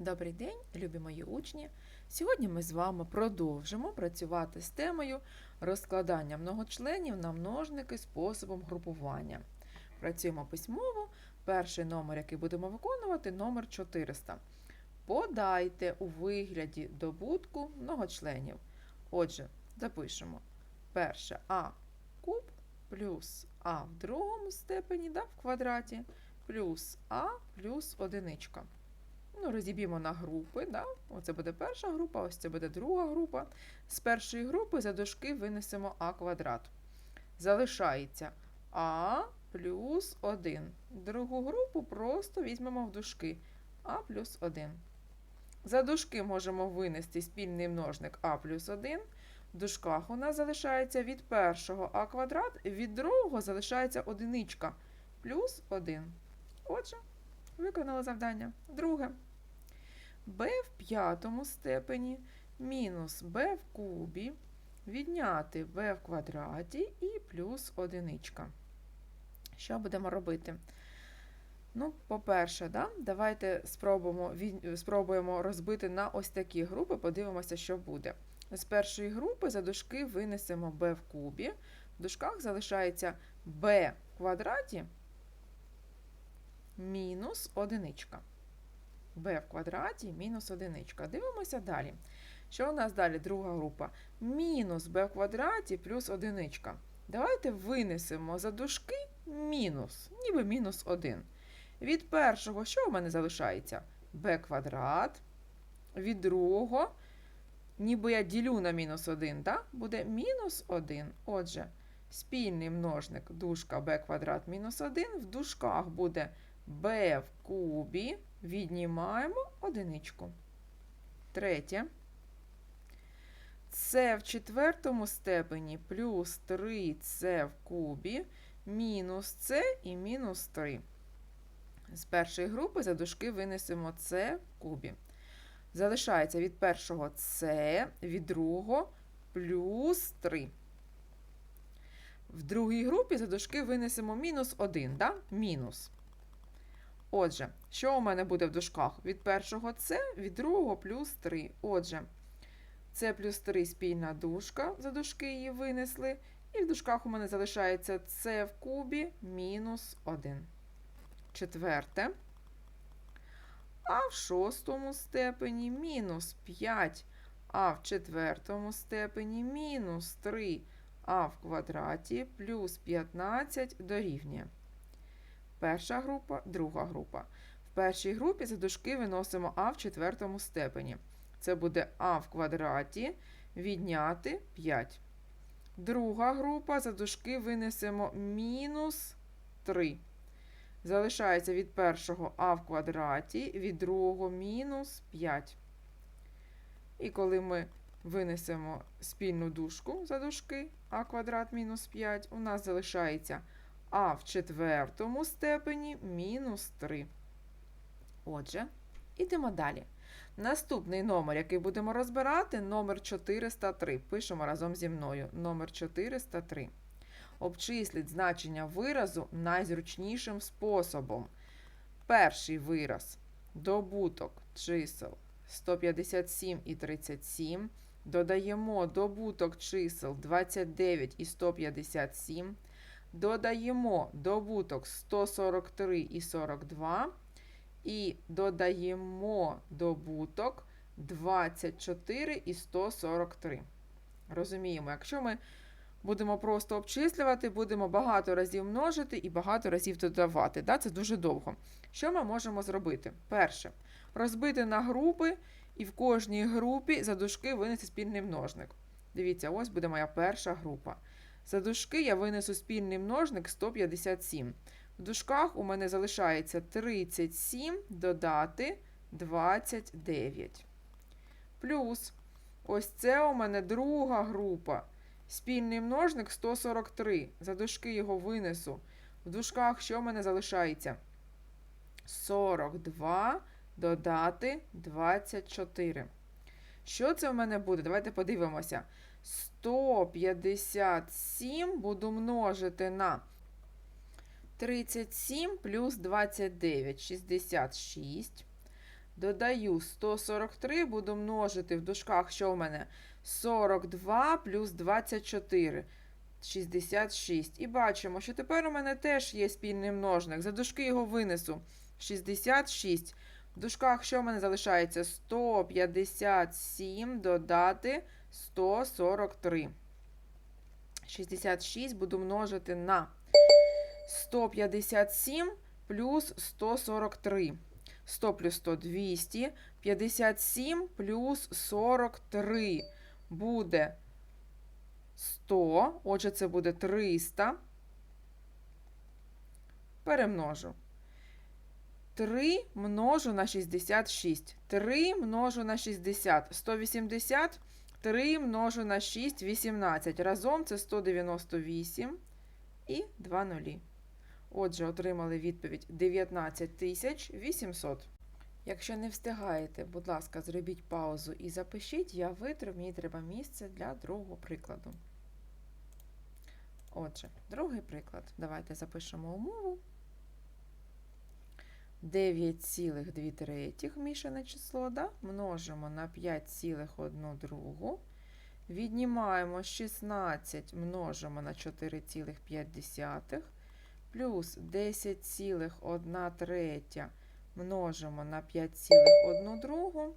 Добрий день, любі мої учні! Сьогодні ми з вами продовжимо працювати з темою розкладання многочленів на множники способом групування. Працюємо письмово. Перший номер, який будемо виконувати, номер 400. Подайте у вигляді добутку многочленів. Отже, запишемо перше а куб плюс а в другому степені да, в квадраті плюс а плюс одиничка. Ну, розіб'ємо на групи. Да? Оце буде перша група, ось це буде друга група. З першої групи за дужки винесемо а квадрат. Залишається а плюс 1. Другу групу просто візьмемо в дужки а плюс 1. За дужки можемо винести спільний множник а плюс 1. В дужках у нас залишається від першого а квадрат, від другого залишається одиничка плюс 1. Отже, виконали завдання. Друге. B в п'ятому степені мінус b в кубі відняти b в квадраті і плюс одиничка. Що будемо робити? Ну, по-перше, да, давайте спробуємо, від- спробуємо розбити на ось такі групи, подивимося, що буде. З першої групи за дужки винесемо b в кубі. В дужках залишається b в квадраті мінус одиничка. B в квадраті мінус одиничка. Дивимося далі. Що у нас далі? Друга група. Мінус b в квадраті плюс одиничка. Давайте винесемо за дужки мінус, ніби мінус 1. Від першого, що у мене залишається? b квадрат. Від другого, ніби я ділю на мінус 1, да? буде мінус 1. Отже, спільний множник дужка b квадрат мінус 1. В дужках буде b в кубі. Віднімаємо одиничку. Третє. С в четвертому степені плюс 3С в кубі мінус С і мінус 3. З першої групи за дужки винесемо С в кубі. Залишається від першого С, від другого плюс 3. В другій групі за дужки винесемо мінус 1, да? мінус. Отже, що у мене буде в дужках? Від першого С, від другого плюс 3. Отже, С плюс 3 спільна дужка, за дужки її винесли. І в дужках у мене залишається С в кубі мінус 1. Четверте. А в шостому степені мінус 5, а в четвертому степені мінус 3, а в квадраті плюс 15 дорівнює. Перша група, друга група. В першій групі за дужки виносимо а в четвертому степені. Це буде а в квадраті відняти 5. Друга група за дужки винесемо мінус 3. Залишається від першого а в квадраті, від другого мінус 5. І коли ми винесемо спільну дужку за дужки а квадрат мінус 5, у нас залишається а в четвертому степені мінус 3. Отже, ідемо далі. Наступний номер, який будемо розбирати, номер 403. Пишемо разом зі мною. Номер 403. Обчисліть значення виразу найзручнішим способом. Перший вираз добуток чисел 157 і 37. Додаємо добуток чисел 29 і 157. Додаємо добуток 143 і 42. І додаємо добуток 24 і 143. Розуміємо, якщо ми будемо просто обчислювати, будемо багато разів множити і багато разів додавати. Да? Це дуже довго. Що ми можемо зробити? Перше, розбити на групи і в кожній групі за дужки винести спільний множник. Дивіться, ось буде моя перша група. За дужки я винесу спільний множник 157. В дужках у мене залишається 37 додати 29. Плюс, ось це у мене друга група. Спільний множник 143. За дужки його винесу. В дужках що в мене залишається? 42 додати 24. Що це в мене буде? Давайте подивимося. 157 буду множити на 37 плюс 29, 66. Додаю 143, буду множити в дужках, що в мене? 42 плюс 24. 66. І бачимо, що тепер у мене теж є спільний множник. За дужки його винесу. 66. В дужках що в мене залишається? 157 додати 143. 66 буду множити на 157 плюс 143. 100 плюс 100 200. 57 плюс 43 буде 100. Отже, це буде 300. Перемножу. 3 множу на 66. 3 множу на 60. 180. 3 множу на 6 18. Разом це 198 і 2 нулі. Отже, отримали відповідь 19 800. Якщо не встигаєте, будь ласка, зробіть паузу і запишіть, я витру, мені треба місце для другого прикладу. Отже, другий приклад. Давайте запишемо умову. 9,2 третіх мішане число, да? множимо на 5,1 другу. Віднімаємо 16, множимо на 4,5, плюс 10,1 третя множимо на 5,1 другу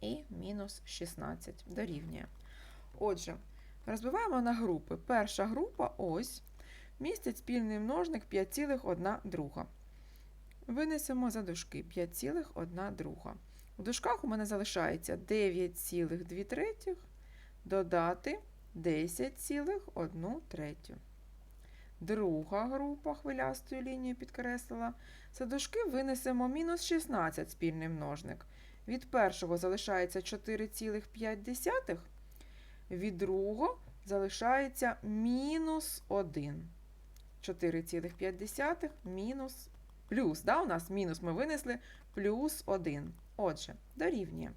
і мінус 16 дорівнює. Отже, розбиваємо на групи. Перша група ось містить спільний множник 5,1 друга. Винесемо за дужки 5,1 друга. У дужках у мене залишається 9,2 третіх додати 10,1 третю. Друга група хвилястою лінією підкреслила. За дужки винесемо мінус 16 спільний множник. Від першого залишається 4,5, від другого залишається мінус 1. 4,5 мінус плюс. Да, У нас мінус ми винесли плюс 1. Отже, дорівнює.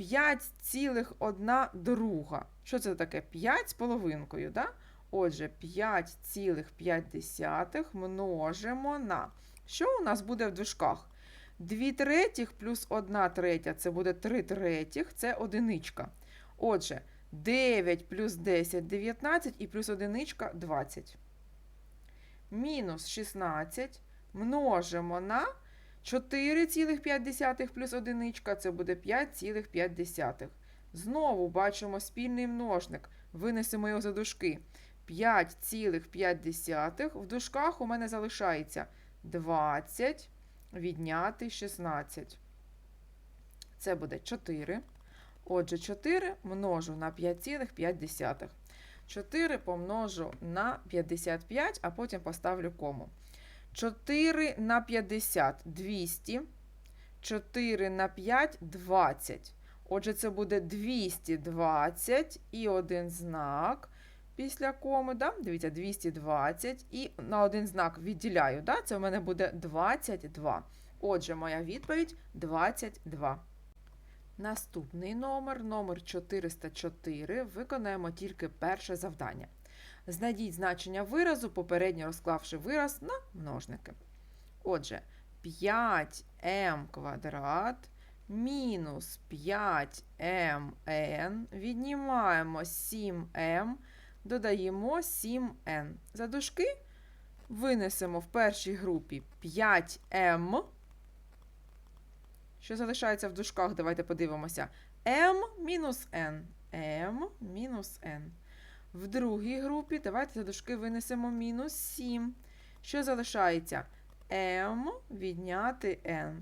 5,1 друга. Що це таке? 5 з половинкою. Да? Отже, 5,5 множимо на. Що у нас буде в дужках? 2 третіх плюс 1 третя це буде 3 третіх, це одиничка. Отже, 9 плюс 10 19 і плюс одиничка 20. Мінус 16 множимо на 4,5 плюс одиничка, це буде 5,5. Знову бачимо спільний множник. Винесемо його за дужки. 5,5 в дужках у мене залишається 20 відняти 16. Це буде 4. Отже, 4 множу на 5,5. 4 помножу на 55, а потім поставлю кому. 4 на 50 200. 4 на 5 20. Отже, це буде 220 і один знак після коми. Да? Дивіться, 220 і на один знак відділяю. Да? Це в мене буде 22. Отже, моя відповідь 22. Наступний номер, номер 404, виконаємо тільки перше завдання. Знайдіть значення виразу, попередньо розклавши вираз на множники. Отже, 5m квадрат мінус 5mn, віднімаємо 7m, додаємо 7n. За дужки винесемо в першій групі 5m. Що залишається в дужках? Давайте подивимося. m мінус n. m мінус n. В другій групі давайте за дужки винесемо мінус 7. Що залишається? m відняти n.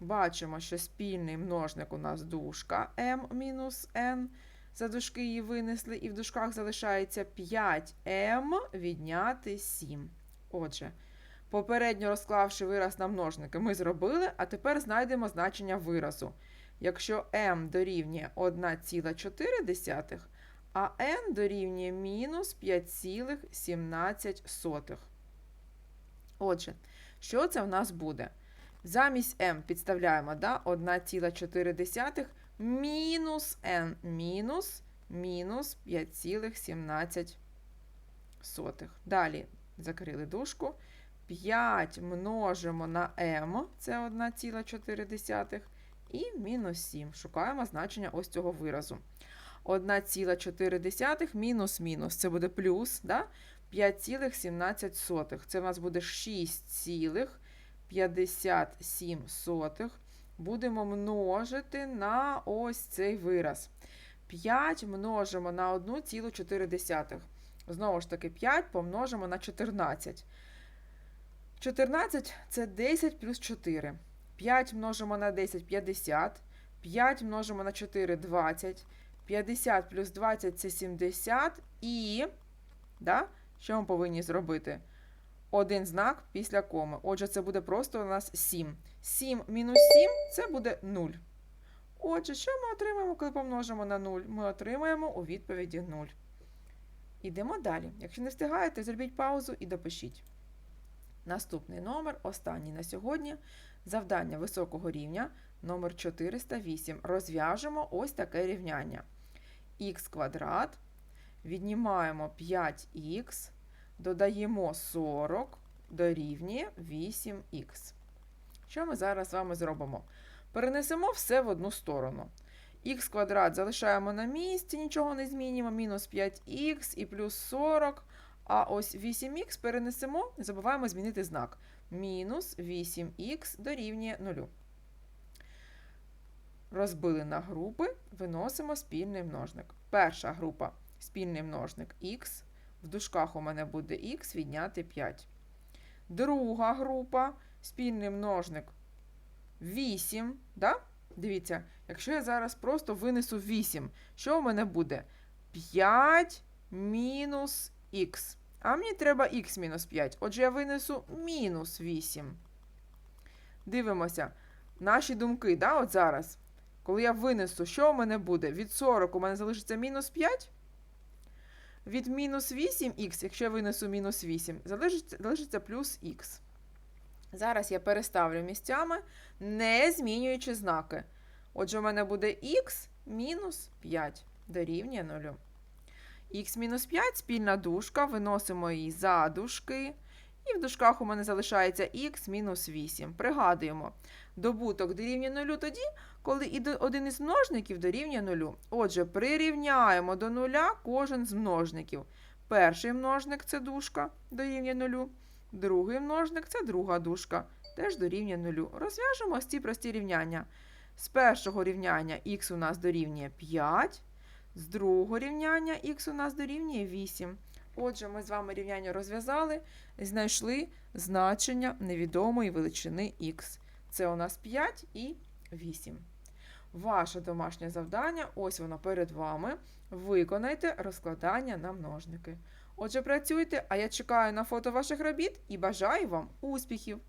Бачимо, що спільний множник у нас дужка m мінус n. За дужки її винесли, і в дужках залишається 5m відняти 7. Отже, попередньо розклавши вираз на множники, ми зробили, а тепер знайдемо значення виразу. Якщо m дорівнює 1,4, а n дорівнює мінус 5,17. Отже, що це в нас буде? Замість m підставляємо да, 1,4 мінус n мінус мінус 5,17. Далі закрили дужку. 5 множимо на m, це 1,4, і мінус 7. Шукаємо значення ось цього виразу. 1,4 мінус мінус. Це буде плюс, да? 5,17. Це в нас буде 6,57. Будемо множити на ось цей вираз. 5 множимо на 1,4. Знову ж таки, 5 помножимо на 14. 14 це 10 плюс 4. 5 множимо на 10 50. 5 множимо на 4 20. 50 плюс 20 це 70. І да, що ми повинні зробити? Один знак після коми. Отже, це буде просто у нас 7. 7 мінус 7 це буде 0. Отже, що ми отримаємо, коли помножимо на 0? Ми отримаємо у відповіді 0. Ідемо далі. Якщо не встигаєте, зробіть паузу і допишіть. Наступний номер, останній на сьогодні. Завдання високого рівня номер 408. Розв'яжемо ось таке рівняння. Х квадрат. Віднімаємо 5х, додаємо 40, дорівнює 8х. Що ми зараз з вами зробимо? Перенесемо все в одну сторону. х квадрат залишаємо на місці, нічого не змінюємо, мінус 5х і плюс 40. А ось 8х перенесемо, не забуваємо змінити знак. Мінус 8х дорівнює 0. Розбили на групи, виносимо спільний множник. Перша група спільний множник х. В дужках у мене буде х відняти 5. Друга група спільний множник 8. Да? Дивіться, якщо я зараз просто винесу 8, що у мене буде? 5 мінус х. А мені треба х мінус 5. Отже, я винесу мінус 8. Дивимося. Наші думки, да, от зараз. Коли я винесу, що у мене буде? Від 40 у мене залишиться мінус 5. Від мінус 8х, якщо я винесу мінус 8, залишиться, залишиться плюс х. Зараз я переставлю місцями, не змінюючи знаки. Отже, у мене буде х мінус 5 дорівнює 0. х мінус 5 спільна дужка, виносимо її за дужки. І в дужках у мене залишається х мінус 8. Пригадуємо, добуток дорівнює 0 тоді, коли і один із множників дорівнює 0. Отже, прирівняємо до нуля кожен з множників. Перший множник це дужка дорівнює 0. Другий множник це друга дужка, теж дорівнює 0. Розв'яжемо ось ці прості рівняння. З першого рівняння х у нас дорівнює 5, з другого рівняння х у нас дорівнює 8. Отже, ми з вами рівняння розв'язали, знайшли значення невідомої величини х. Це у нас 5 і 8. Ваше домашнє завдання, ось воно перед вами. Виконайте розкладання на множники. Отже, працюйте, а я чекаю на фото ваших робіт і бажаю вам успіхів!